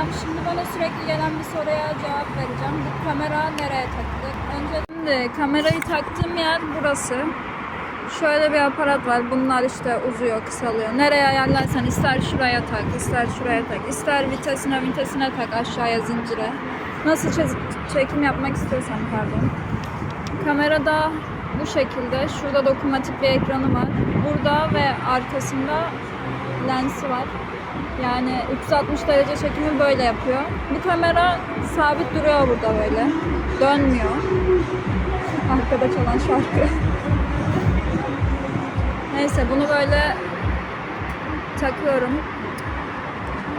Selam. Şimdi bana sürekli gelen bir soruya cevap vereceğim. Bu kamera nereye takılır? Önce şimdi kamerayı taktığım yer burası. Şöyle bir aparat var. Bunlar işte uzuyor, kısalıyor. Nereye ayarlarsan ister şuraya tak, ister şuraya tak, ister vitesine vitesine tak aşağıya zincire. Nasıl çe- çekim yapmak istiyorsan pardon. Kamerada bu şekilde. Şurada dokunmatik bir ekranı var. Burada ve arkasında lensi var. Yani 360 derece çekimi böyle yapıyor. Bu kamera sabit duruyor burada böyle. Dönmüyor. Arkada çalan şarkı. Neyse bunu böyle takıyorum.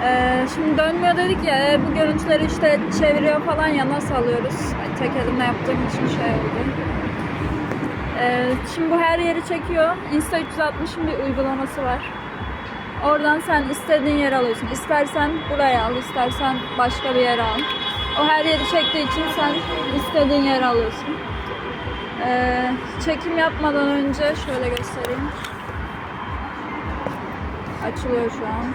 Ee, şimdi dönmüyor dedik ya e, bu görüntüleri işte çeviriyor falan ya nasıl alıyoruz? Ay, Tek elimle yaptığım için şey oldu. Ee, şimdi bu her yeri çekiyor. Insta 360'ın bir uygulaması var. Oradan sen istediğin yere alıyorsun. İstersen buraya al, istersen başka bir yere al. O her yeri çektiği için sen istediğin yere alıyorsun. Ee, çekim yapmadan önce şöyle göstereyim. Açılıyor şu an.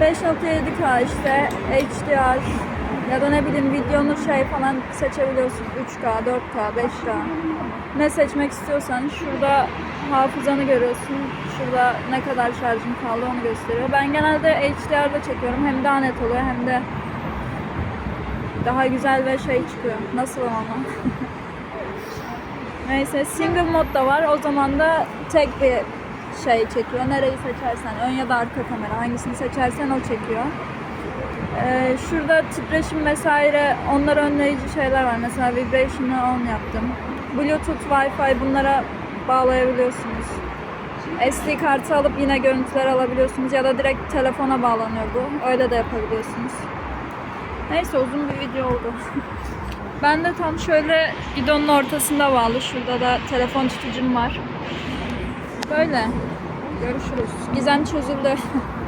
5.7K işte HDR ya da ne bileyim videonu şey falan seçebiliyorsun. 3K, 4K, 5K ne seçmek istiyorsan şurada hafızanı görüyorsun. Şurada ne kadar şarjın kaldı onu gösteriyor. Ben genelde HDR'da çekiyorum. Hem daha net oluyor hem de daha güzel ve şey çıkıyor. Nasıl ama? Neyse single mod da var. O zaman da tek bir şey çekiyor. Nereyi seçersen, ön ya da arka kamera hangisini seçersen o çekiyor. Ee, şurada titreşim vesaire onlar önleyici şeyler var. Mesela vibration'ı on yaptım. Bluetooth, Wi-Fi bunlara bağlayabiliyorsunuz. SD kartı alıp yine görüntüler alabiliyorsunuz ya da direkt telefona bağlanıyor bu. Öyle de yapabiliyorsunuz. Neyse uzun bir video oldu. ben de tam şöyle bidonun ortasında bağlı. Şurada da telefon tutucum var. Böyle. Görüşürüz. Gizem çözüldü.